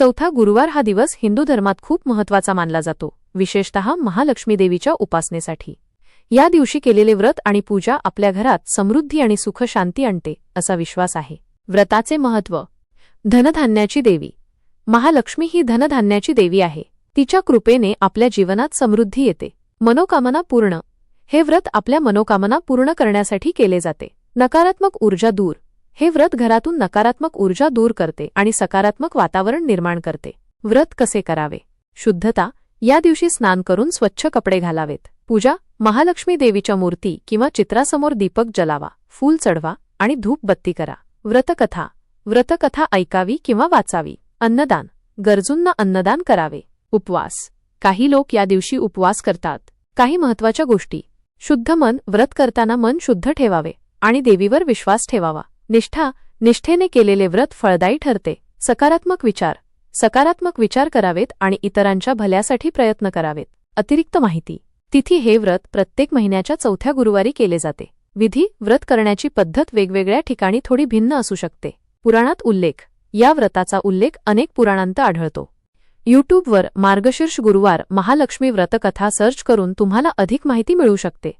चौथा गुरुवार हा दिवस हिंदू धर्मात खूप महत्त्वाचा मानला जातो विशेषतः महालक्ष्मी देवीच्या उपासनेसाठी. या दिवशी केलेले व्रत आणि पूजा आपल्या घरात समृद्धी आणि सुख शांती आणते असा विश्वास आहे. व्रताचे महत्त्व. धनधान्याची देवी. महालक्ष्मी ही धनधान्याची देवी आहे. तिच्या कृपेने आपल्या जीवनात समृद्धी येते. मनोकामना पूर्ण. हे व्रत आपल्या मनोकामना पूर्ण करण्यासाठी केले जाते. नकारात्मक ऊर्जा दूर. हे व्रत घरातून नकारात्मक ऊर्जा दूर करते आणि सकारात्मक वातावरण निर्माण करते. व्रत कसे करावे? शुद्धता या दिवशी स्नान करून स्वच्छ कपडे घालावेत. पूजा महालक्ष्मी देवीच्या मूर्ती किंवा चित्रासमोर दीपक जलावा फूल चढवा आणि धूप बत्ती करा. व्रतकथा व्रतकथा ऐकावी किंवा वाचावी. अन्नदान गरजूंना अन्नदान करावे. उपवास काही लोक या दिवशी उपवास करतात. काही महत्त्वाच्या गोष्टी शुद्ध मन व्रत करताना मन शुद्ध ठेवावे आणि देवीवर विश्वास ठेवावा. निष्ठा निष्ठेने केलेले व्रत फळदायी ठरते. सकारात्मक विचार. सकारात्मक विचार करावेत आणि इतरांच्या भल्यासाठी प्रयत्न करावेत. अतिरिक्त माहिती. तिथी हे व्रत प्रत्येक महिन्याच्या चौथ्या गुरुवारी केले जाते. विधी व्रत करण्याची पद्धत वेगवेगळ्या ठिकाणी थोडी भिन्न असू शकते. पुराणात उल्लेख. या व्रताचा उल्लेख अनेक पुराणांत आढळतो. यूट्यूबवर मार्गशीर्ष गुरुवार महालक्ष्मी व्रतकथा सर्च करून तुम्हाला अधिक माहिती मिळू शकते.